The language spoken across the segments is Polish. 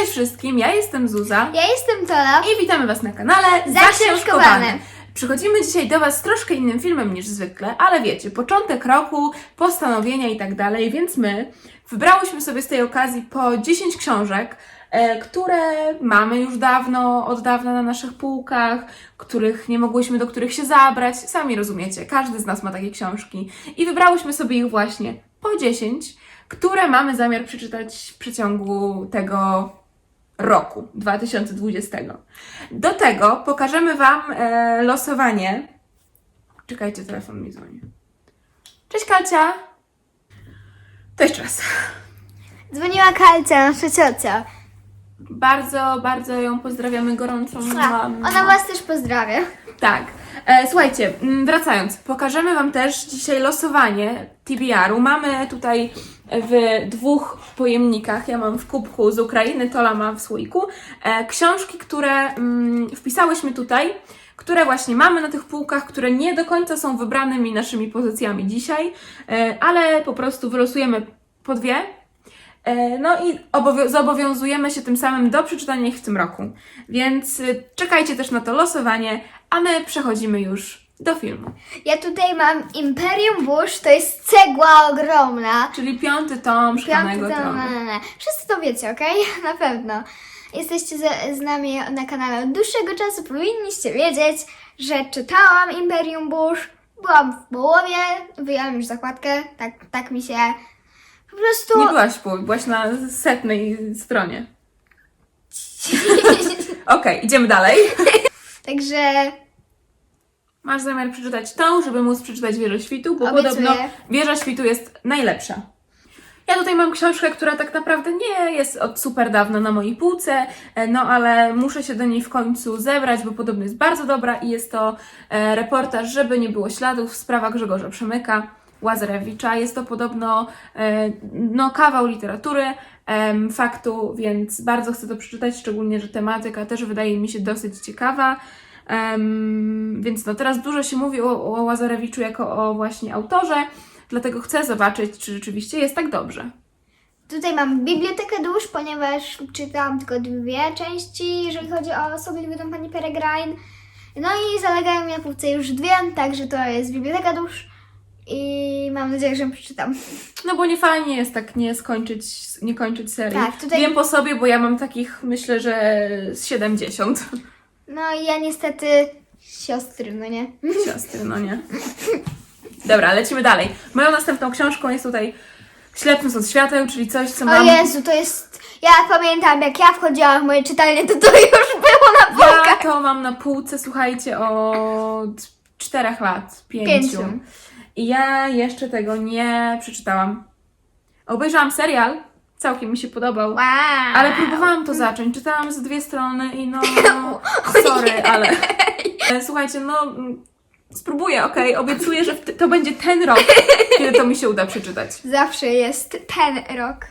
Cześć wszystkim, ja jestem Zuza Ja jestem Tola. i witamy Was na kanale Zaksiążkowane. Przychodzimy dzisiaj do Was z troszkę innym filmem niż zwykle, ale wiecie, początek roku, postanowienia i tak dalej, więc my wybrałyśmy sobie z tej okazji po 10 książek, e, które mamy już dawno, od dawna na naszych półkach, których nie mogłyśmy do których się zabrać. Sami rozumiecie, każdy z nas ma takie książki. I wybrałyśmy sobie ich właśnie po 10, które mamy zamiar przeczytać w przeciągu tego roku 2020. Do tego pokażemy Wam e, losowanie. Czekajcie, telefon mi dzwoni. Cześć Kalcia! To jeszcze raz. Dzwoniła Kalcia, nasza ciocia. Bardzo, bardzo ją pozdrawiamy gorąco. Mam- Ona Was też pozdrawia. Tak. E, słuchajcie, mm, wracając, pokażemy Wam też dzisiaj losowanie TBR-u. Mamy tutaj w dwóch pojemnikach, ja mam w kubku z Ukrainy, Tola ma w słoiku, e, książki, które mm, wpisałyśmy tutaj, które właśnie mamy na tych półkach, które nie do końca są wybranymi naszymi pozycjami dzisiaj, e, ale po prostu wylosujemy po dwie. E, No i obowią- zobowiązujemy się tym samym do przeczytania ich w tym roku. Więc y, czekajcie też na to losowanie, a my przechodzimy już do filmu. Ja tutaj mam Imperium Bush, to jest cegła ogromna. Czyli piąty tom Szklanego Piąty tom, Tronu. ne, ne, ne. Wszyscy to wiecie, okej? Na pewno. Jesteście z, z nami na kanale od dłuższego czasu, powinniście wiedzieć, że czytałam Imperium Bush, byłam w połowie, wyjęłam już zakładkę, tak, tak mi się po prostu... Nie byłaś połowie, byłaś na setnej stronie. Okej, idziemy dalej. Także Masz zamiar przeczytać tą, żeby móc przeczytać Wieżę Świtu, bo Obiecuję. podobno Wieża Świtu jest najlepsza. Ja tutaj mam książkę, która tak naprawdę nie jest od super dawna na mojej półce, e, no ale muszę się do niej w końcu zebrać, bo podobno jest bardzo dobra i jest to e, reportaż, żeby nie było śladów, sprawa Grzegorza Przemyka, Łazarewicza. Jest to podobno e, no, kawał literatury, faktu, więc bardzo chcę to przeczytać, szczególnie, że tematyka też wydaje mi się dosyć ciekawa. Em, więc no teraz dużo się mówi o, o Łazarewiczu jako o właśnie autorze, dlatego chcę zobaczyć, czy rzeczywiście jest tak dobrze. Tutaj mam Bibliotekę Dusz, ponieważ czytałam tylko dwie części, jeżeli chodzi o Osobliwy Dom Pani Peregrine. No i zalegają mi na półce już dwie, także to jest Biblioteka Dusz i mam nadzieję, że ją przeczytam. No bo nie fajnie jest tak nie skończyć, nie kończyć serii. Tak, tutaj- Wiem po sobie, bo ja mam takich, myślę, że z 70 No i ja niestety siostry, no nie? siostry, no nie? Dobra, lecimy dalej. Moją następną książką jest tutaj Ślepnąc od świateł, czyli coś, co O mam... Jezu, to jest... Ja pamiętam, jak ja wchodziłam w moje czytelnie, to to już było na Ja półkach. to mam na półce, słuchajcie, od czterech lat, pięciu. Pięciu. I ja jeszcze tego nie przeczytałam. Obejrzałam serial, całkiem mi się podobał. Wow. Ale próbowałam to zacząć, czytałam z dwie strony i no, sorry, ale E, słuchajcie, no mm, spróbuję, okej, obiecuję, że to będzie ten rok, kiedy to mi się uda przeczytać. Zawsze jest ten rok.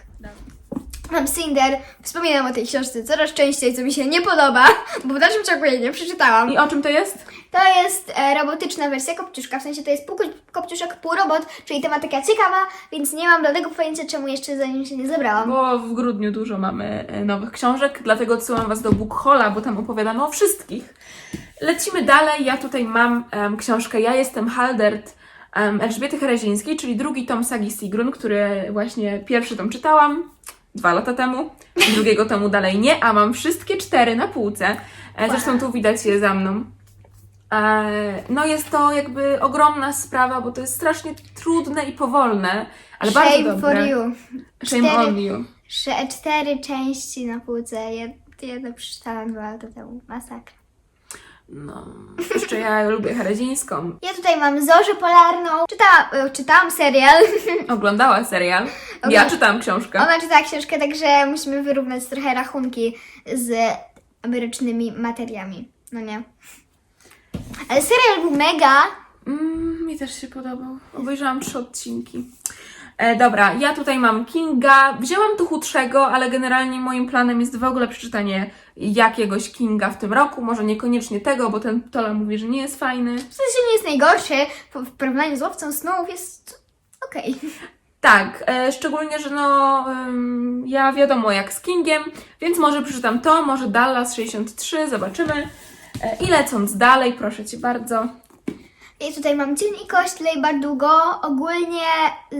Mam Cinder, wspominam o tej książce coraz częściej, co mi się nie podoba, bo w dalszym ciągu jej nie przeczytałam. I o czym to jest? To jest e, robotyczna wersja Kopciuszka, w sensie to jest pół ko- Kopciuszek, pół robot, czyli tematyka ciekawa, więc nie mam żadnego pojęcia, czemu jeszcze za nim się nie zebrałam. Bo w grudniu dużo mamy e, nowych książek, dlatego odsyłam Was do Book Halla, bo tam opowiadamy o wszystkich. Lecimy dalej, ja tutaj mam em, książkę Ja jestem Haldert em, Elżbiety Herezińskiej, czyli drugi tom sagi Sigrun, który właśnie pierwszy tom czytałam dwa lata temu, drugiego tomu dalej nie, a mam wszystkie cztery na półce. E, Zresztą tu widać je za mną. E, No jest to jakby ogromna sprawa, bo to jest strasznie trudne i powolne, ale bardzo Shame dobre. for you. Shame Cztery. on you. Sze- cztery części na półce, jed- jedno przeczytałam dwa lata temu. Masakra. No, jeszcze ja lubię Herezińską. Ja tutaj mam Zorzę Polarną. Czytałam, e, czytałam serial. Oglądała serial. Ja czytałam książkę. Ona czytała książkę, także musimy wyrównać trochę rachunki z mrocznymi materiami. No nie. Ale serial był mega. Mm, mi też się podobał. Obejrzałam trzy odcinki. E, dobra, ja tutaj mam Kinga. Wzięłam tu chudszego, ale generalnie moim planem jest w ogóle przeczytanie jakiegoś Kinga w tym roku. Może niekoniecznie tego, bo ten Tola mówi, że nie jest fajny. W sensie nie jest najgorszy. W porównaniu z Łowcą Snów jest okej. Tak, e, szczególnie, że no ym, ja wiadomo jak z Kingiem, więc może przeczytam to, może Dallas 63, zobaczymy. E, I lecąc dalej, proszę Cię bardzo. I tutaj mam Dzień i Kośtlej Bardugo. Ogólnie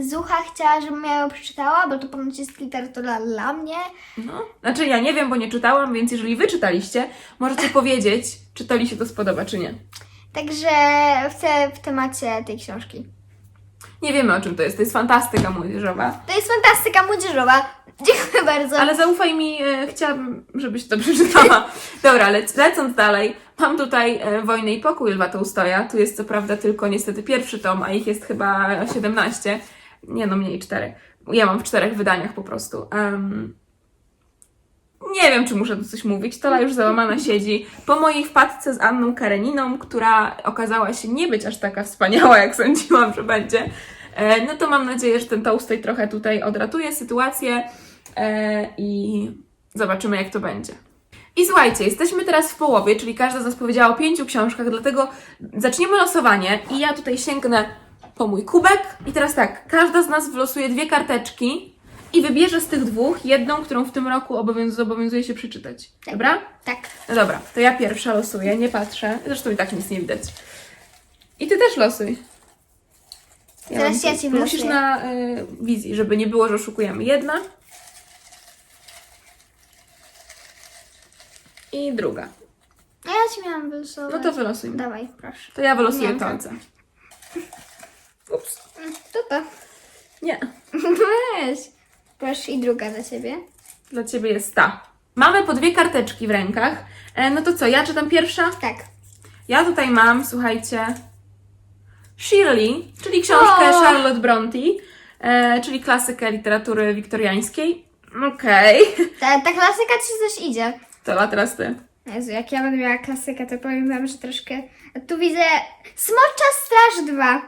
Zucha chciała, żebym ja ją przeczytała, bo to ponoć jest literatura dla mnie. No. Znaczy ja nie wiem, bo nie czytałam, więc jeżeli Wy czytaliście, możecie powiedzieć, czy to Li się to spodoba, czy nie. Także w, w temacie tej książki. Nie wiemy o czym to jest, to jest fantastyka młodzieżowa. To jest fantastyka młodzieżowa. Dziękuję bardzo. Ale zaufaj mi, e, chciałabym, żebyś to przeczytała. Dobra, lec, lecąc dalej, mam tutaj e, Wojnę i Pokój Lwa Tołstoja. Tu jest co prawda tylko niestety pierwszy tom, a ich jest chyba 17. Nie no, mniej 4. Ja mam w czterech wydaniach po prostu. Em, nie wiem, czy muszę tu coś mówić. Tola już załamana siedzi po mojej wpadce z Anną Kareniną, która okazała się nie być aż taka wspaniała, jak sądziłam, że będzie. E, No to mam nadzieję, że ten Tołstoj trochę tutaj odratuje sytuację e, i zobaczymy, jak to będzie. I słuchajcie, jesteśmy teraz w połowie, czyli każda z nas powiedziała o pięciu książkach, dlatego zaczniemy losowanie i ja tutaj sięgnę po mój kubek i teraz tak, każda z nas wylosuje dwie karteczki i wybierze z tych dwóch jedną, którą w tym roku obowiąz- zobowiązuje się przeczytać. Dobra? Tak. No dobra, to ja pierwsza losuję, nie patrzę. Zresztą i tak nic nie widać. I ty też losuj. Teraz mam- ja ci Musisz na y, wizji, żeby nie było, że oszukujemy. Jedna. I druga. A ja ci miałam wylosować. No to wylosuj. Dawaj, proszę. To ja wylosuję Nie, tak. kolce. Ups. Mm, Dobra. Nie. Weź. Proszę i druga dla ciebie. Dla ciebie jest ta. Mamy po dwie karteczki w rękach. E, no to co, ja czytam pierwsza? Tak. Ja tutaj mam, słuchajcie, Shirley, czyli książkę O! Charlotte Bronte, e, czyli klasykę literatury wiktoriańskiej. Okej. Ta, ta klasyka ci coś idzie. To a teraz ty. Jezu, jak ja będę miała klasykę, to powiem wam, że troszkę... Tu widzę Smocza Straż 2.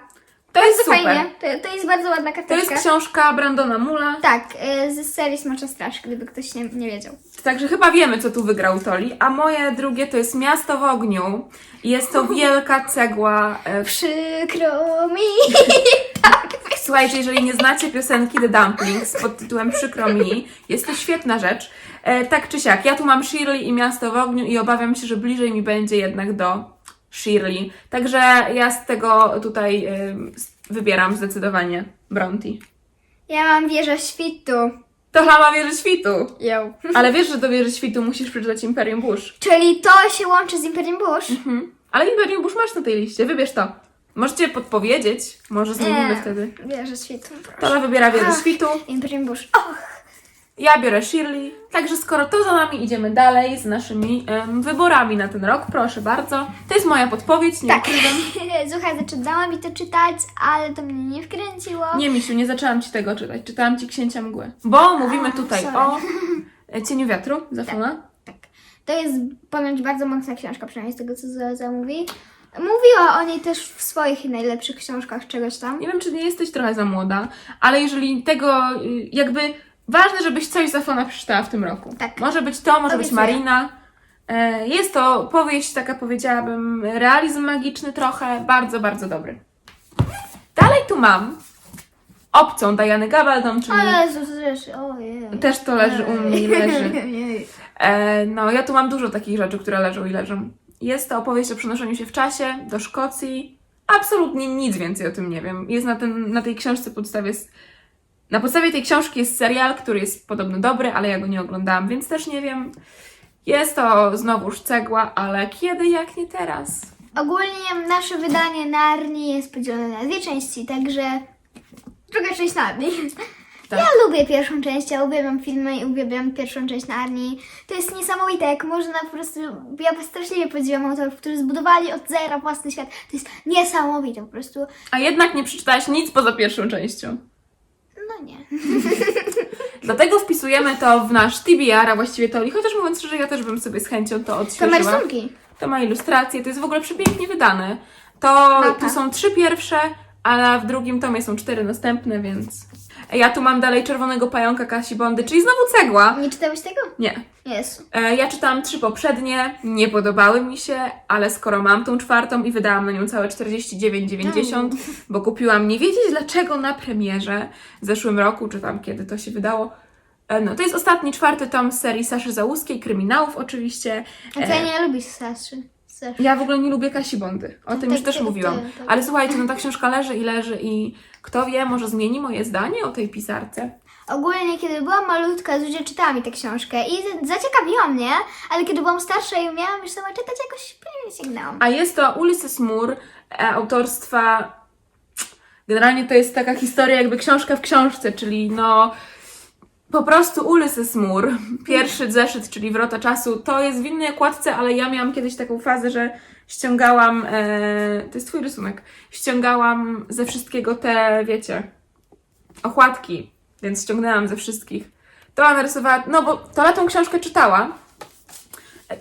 To jest super. fajnie. To, to jest bardzo ładna To karteczka. jest książka Brandona Mula. Tak, y, z serii Smocza Straż, gdyby ktoś nie, nie wiedział. Także chyba wiemy, co tu wygrał Toli. A moje drugie to jest Miasto w ogniu. Jest to wielka cegła. e, Przykro mi. tak. Słuchajcie, jeżeli nie znacie piosenki The Dumplings pod tytułem Przykro mi, jest to świetna rzecz. E, tak czy siak, ja tu mam Shirley i Miasto w ogniu i obawiam się, że bliżej mi będzie jednak do Shirley. Także ja z tego tutaj s- wybieram zdecydowanie Bronte. Ja mam wieżę świtu. To Lama Wieży Świtu. Ją. Ale wiesz, że do Wieży Świtu musisz przeczytać Imperium Bush. Czyli to się łączy z Imperium Bush? Mhm. Ale Imperium Bush masz na tej liście, wybierz to. Możecie podpowiedzieć, może zmienimy Nie. wtedy. Wieżę świtu, proszę. Tola wybiera Wieżę Ach. Świtu. Imperium Bush. Och. Ja biorę Shirley. Także skoro to za nami, idziemy dalej z naszymi em, wyborami na ten rok. Proszę bardzo. To jest moja podpowiedź, nie Tak. ukrywam. Słuchaj, zaczynała mi to czytać, ale to mnie nie wkręciło. Nie, Misiu, nie zaczęłam Ci tego czytać. Czytałam Ci Księcia Mgły. Bo mówimy tutaj sorry. o e, Cieniu Wiatru, Zafona. Tak. To jest ponoć bardzo mocna książka, przynajmniej z tego, co Zoe mówi. Mówiła o niej też w swoich najlepszych książkach czegoś tam. Nie wiem, czy nie jesteś trochę za młoda, ale jeżeli tego, y, jakby ważne, żebyś coś Zafona przeczytała w tym roku. Tak. Może być to, może być Obiecuję. Marina. E, Jest to powieść, taka powiedziałabym, realizm magiczny trochę, bardzo, bardzo dobry. Dalej tu mam obcą Diany Gabaldon, czyli O Jezus, ojej. też to leży u mnie, leży. Ojej. E, no, ja tu mam dużo takich rzeczy, które leżą i leżą. Jest to opowieść o przenoszeniu się w czasie do Szkocji. Absolutnie nic więcej o tym nie wiem. Jest na, tym, na tej książce podstawie. s- Na podstawie tej książki jest serial, który jest podobno dobry, ale ja go nie oglądałam, więc też nie wiem. Jest to znowuż cegła, ale kiedy jak nie teraz? Ogólnie nasze wydanie Narni jest podzielone na dwie części, także druga część Narni. Tak. Ja lubię pierwszą część, ja uwielbiam filmy i uwielbiam pierwszą część Narni. To jest niesamowite, jak można po prostu... Ja straszliwie podziwiam autorów, którzy zbudowali od zera własny świat. To jest niesamowite po prostu. A jednak nie przeczytałaś nic poza pierwszą częścią. No nie. Dlatego wpisujemy to w nasz TBR, a właściwie to, chociaż mówiąc szczerze, ja też bym sobie z chęcią to To odświeżyła. rysunki. To ma ilustracje, to jest w ogóle przepięknie wydane. To Mapa. tu są trzy pierwsze, a w drugim tomie są cztery następne, więc. Ja tu mam dalej Czerwonego Pająka Kasi Bondy, czyli znowu cegła. Nie czytałeś tego? Nie. Jezu. E, Ja czytałam trzy poprzednie, nie podobały mi się, ale skoro mam tą czwartą i wydałam na nią całe 49,90, bo kupiłam nie wiedzieć dlaczego na premierze w zeszłym roku, czy tam kiedy to się wydało. E, No, to jest ostatni, czwarty tom z serii Saszy Załuskiej, kryminałów oczywiście. A ty E, nie lubisz Saszy. Saszy. Ja w ogóle nie lubię Kasi Bondy, o tym już też tak, mówiłam. tak, tak. Ale słuchajcie, no ta książka leży i leży i kto wie, może zmieni moje zdanie o tej pisarce. Ogólnie, kiedy byłam malutka, Zuzia czytała mi tę książkę i z- zaciekawiła mnie, ale kiedy byłam starsza i umiałam już sama czytać, jakoś nie sięgnęłam. A jest to Ulysses Moore e, autorstwa. Generalnie to jest taka historia, jakby książka w książce, czyli no. Po prostu Ulysses Moore, pierwszy zeszyt, czyli Wrota Czasu, to jest w innej okładce, ale ja miałam kiedyś taką fazę, że ściągałam, e, to jest twój rysunek, ściągałam ze wszystkiego te, wiecie, okładki, więc ściągnęłam ze wszystkich. To ona narysowała, no bo to tą książkę czytała,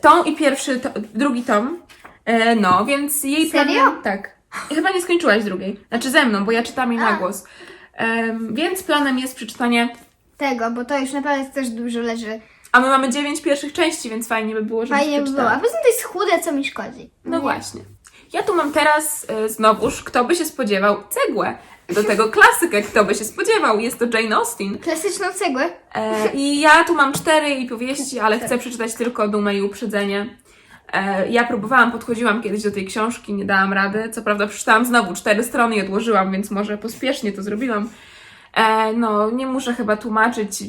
tą i pierwszy, to, drugi tom, e, no, więc jej Serio? planem... Tak. I Chyba nie skończyłaś drugiej, znaczy ze mną, bo ja czytam jej na głos. Em, więc planem jest przeczytanie Tego, bo to już naprawdę też dużo leży. A my mamy dziewięć pierwszych części, więc fajnie by było, żebyś Fajnie by było. A poza tym to jest chude, co mi szkodzi. No Nie? właśnie. Ja tu mam teraz e, znowuż, kto by się spodziewał, cegłę. Do tego klasykę, kto by się spodziewał. Jest to Jane Austen. Klasyczną cegłę. E, I ja tu mam cztery i powieści, ale chcę przeczytać tylko Dumę i Uprzedzenie. E, ja próbowałam, podchodziłam kiedyś do tej książki, nie dałam rady. Co prawda przeczytałam znowu cztery strony i odłożyłam, więc może pospiesznie to zrobiłam. E, no, nie muszę chyba tłumaczyć.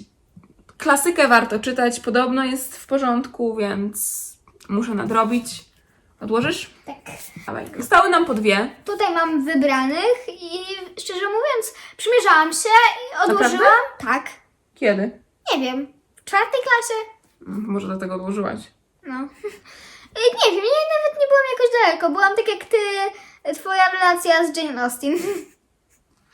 Klasykę warto czytać, podobno jest w porządku, więc muszę nadrobić. Odłożysz? Tak. Dawaj. Zostały nam po dwie. Tutaj mam wybranych i szczerze mówiąc, przymierzałam się i odłożyłam. Tak. Kiedy? Nie wiem. W czwartej klasie? Mm, Może dlatego odłożyłaś. No. I nie wiem, ja nawet nie byłam jakoś daleko. Byłam tak jak ty, twoja relacja z Jane Austen.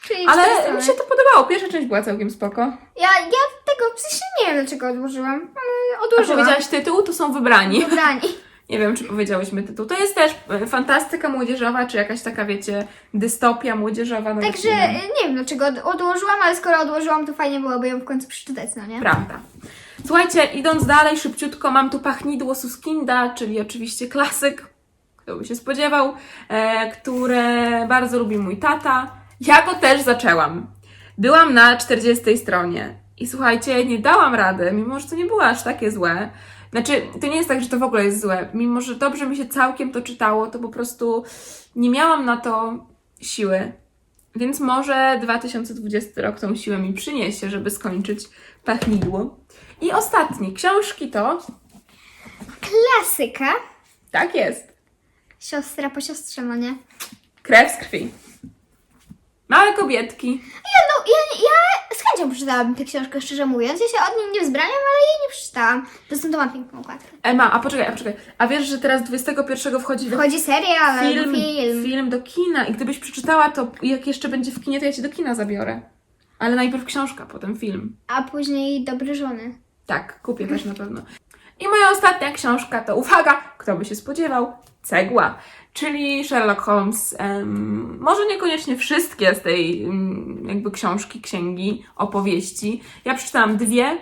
Czyli Ale mi się to podobało. Pierwsza część była całkiem spoko. Ja, ja tego w sensie nie wiem dlaczego odłożyłam. Ale A odłożyłam. powiedziałaś tytuł, to są wybrani. Wybrani. Nie wiem, czy powiedziałyśmy tytuł. To jest też e, fantastyka młodzieżowa, czy jakaś taka, wiecie, dystopia młodzieżowa. nawet Także nie e, wiem. nie wiem dlaczego od- odłożyłam, ale skoro odłożyłam, to fajnie byłoby ją w końcu przeczytać, no nie? Prawda. Słuchajcie, idąc dalej szybciutko, mam tu Pachnidło Suskinda, czyli oczywiście klasyk, kto by się spodziewał, e, które bardzo lubi mój tata. Ja go też zaczęłam. Byłam na 40 stronie i słuchajcie, nie dałam rady, mimo że to nie było aż takie złe. Znaczy, to nie jest tak, że to w ogóle jest złe. Mimo, że dobrze mi się całkiem to czytało, to po prostu nie miałam na to siły. Więc może 2020 rok tą siłę mi przyniesie, żeby skończyć pachnidło. I ostatnie książki to. Klasyka. Tak jest. Siostra po siostrze, no nie? Krew z krwi. Małe kobietki. Ja, no, ja, ja z chęcią przeczytałabym tę książkę, szczerze mówiąc. Ja się od niej nie wzbraniam, ale jej nie przeczytałam. Ma piękną okładkę. Ema, a poczekaj, a poczekaj. A wiesz, że teraz 21 wchodzi Wchodzi serial, film, film. film do kina i gdybyś przeczytała to, jak jeszcze będzie w kinie, to ja cię do kina zabiorę. Ale najpierw książka, potem film. A później Dobre Żony. Tak, kupię też na pewno. I moja ostatnia książka to, uwaga, kto by się spodziewał, Cegła, czyli Sherlock Holmes. może niekoniecznie wszystkie z tej jakby książki, księgi, opowieści. Ja przeczytałam dwie,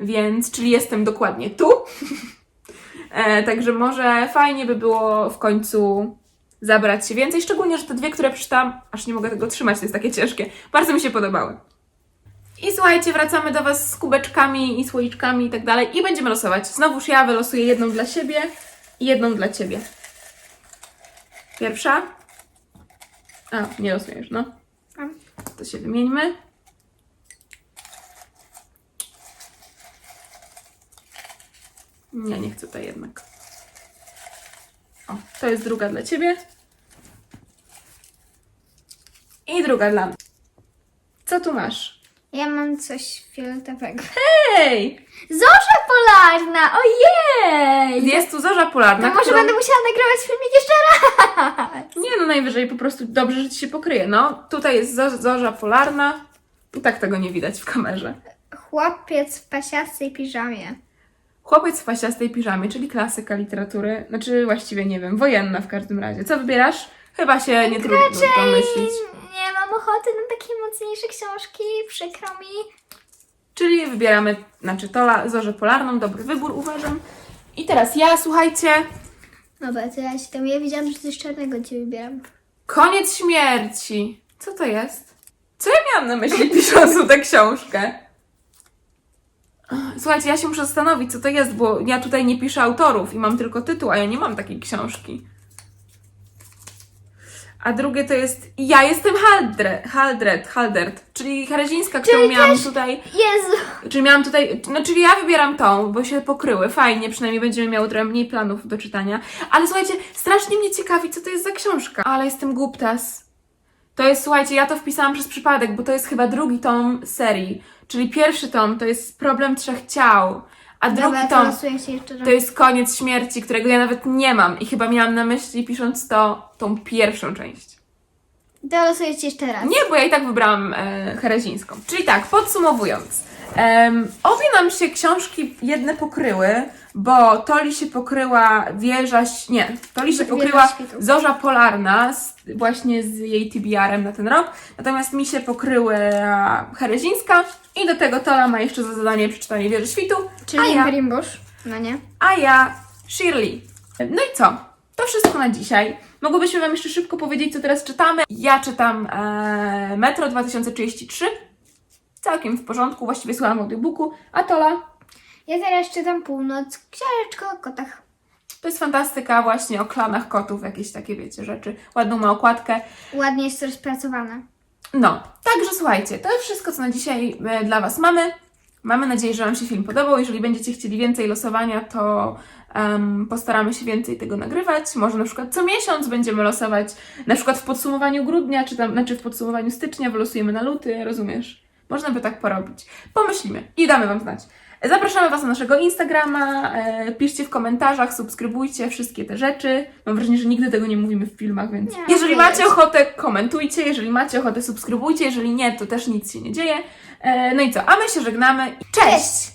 więc, czyli jestem dokładnie tu. e, także może fajnie by było w końcu zabrać się więcej, szczególnie, że te dwie, które przeczytałam, aż nie mogę tego trzymać, to jest takie ciężkie, bardzo mi się podobały. I słuchajcie, wracamy do Was z kubeczkami i słoiczkami i tak dalej i będziemy losować. Znowuż ja wylosuję jedną dla siebie i jedną dla Ciebie. Pierwsza. A, nie losujesz, no. To się wymieńmy. Nie, nie chcę tej jednak. O, to jest druga dla Ciebie. I druga dla mnie. Co tu masz? Ja mam coś fioletowego. Hej! Zorza polarna! Ojej! Jest tu zorza polarna, To może którą... będę musiała nagrywać filmik jeszcze raz. Nie no, najwyżej po prostu dobrze, że Ci się pokryje. No, tutaj jest zo- zorza polarna. I tak tego nie widać w kamerze. Chłopiec w pasiastej piżamie. Chłopiec w pasiastej piżamie, czyli klasyka literatury. Znaczy, właściwie nie wiem, wojenna w każdym razie. Co wybierasz? Chyba się nie trudno domyślić. Nie mam ochotę na takie mocniejsze książki, przykro mi. Czyli wybieramy, znaczy Tola, Zorzę Polarną, dobry wybór uważam. I teraz ja, słuchajcie, Dobra, to ja się tam, ja widziałam, że coś czarnego ci wybieram. Koniec śmierci. Co to jest? Co ja miałam na myśli pisząc tę książkę? Słuchajcie, ja się muszę zastanowić, co to jest, bo ja tutaj nie piszę autorów i mam tylko tytuł, a ja nie mam takiej książki. A drugie to jest Ja jestem Haldred, Haldred, Haldert, czyli Herezińska, którą Czyli miałam też- tutaj. Jezu! Czyli miałam tutaj, no czyli ja wybieram tą, bo się pokryły, fajnie, przynajmniej będziemy miały trochę mniej planów do czytania. Ale słuchajcie, strasznie mnie ciekawi, co to jest za książka. Ale jestem głuptas. To jest, słuchajcie, ja to wpisałam przez przypadek, bo to jest chyba drugi tom serii. Czyli pierwszy tom to jest Problem Trzech Ciał, a drugi tom losuję się jeszcze raz. to jest Koniec Śmierci, którego ja nawet nie mam. I chyba miałam na myśli, pisząc to, tą pierwszą część. To losuję ci jeszcze raz. Nie, bo ja i tak wybrałam e, herezińską. Czyli tak, podsumowując. Em, obie nam się książki jedne pokryły, bo Toli się pokryła wieża, nie, Toli się pokryła. Zorza Polarna z, właśnie z jej TBR-em na ten rok, natomiast mi się pokryły herezińska i do tego Tola ma jeszcze za zadanie przeczytanie Wieży Świtu, Czyli a ja, Bush. No nie. a ja Shirley. No i co? To wszystko na dzisiaj. Mogłybyśmy Wam jeszcze szybko powiedzieć, co teraz czytamy. Ja czytam e, Metro 2033. Całkiem w porządku, właściwie słucham audiobooku. A Tola? Ja teraz czytam Północ, książeczkę o kotach. To jest fantastyka właśnie o klanach kotów, jakieś takie, wiecie, rzeczy. Ładną ma okładkę. Ładnie jest rozpracowana. No, także słuchajcie, to jest wszystko, co na dzisiaj e, dla Was mamy. Mamy nadzieję, że Wam się film podobał. Jeżeli będziecie chcieli więcej losowania, to em, postaramy się więcej tego nagrywać. Może na przykład co miesiąc będziemy losować, na przykład w podsumowaniu grudnia, czy tam, znaczy w podsumowaniu stycznia wylosujemy na luty, rozumiesz? Można by tak porobić. Pomyślimy i damy Wam znać. Zapraszamy Was na naszego Instagrama, e, piszcie w komentarzach, subskrybujcie wszystkie te rzeczy. Mam wrażenie, że nigdy tego nie mówimy w filmach, więc Nie, jeżeli macie jest. ochotę, komentujcie, jeżeli macie ochotę, subskrybujcie, jeżeli nie, to też nic się nie dzieje. E, no i co, a my się żegnamy. Cześć! Cześć!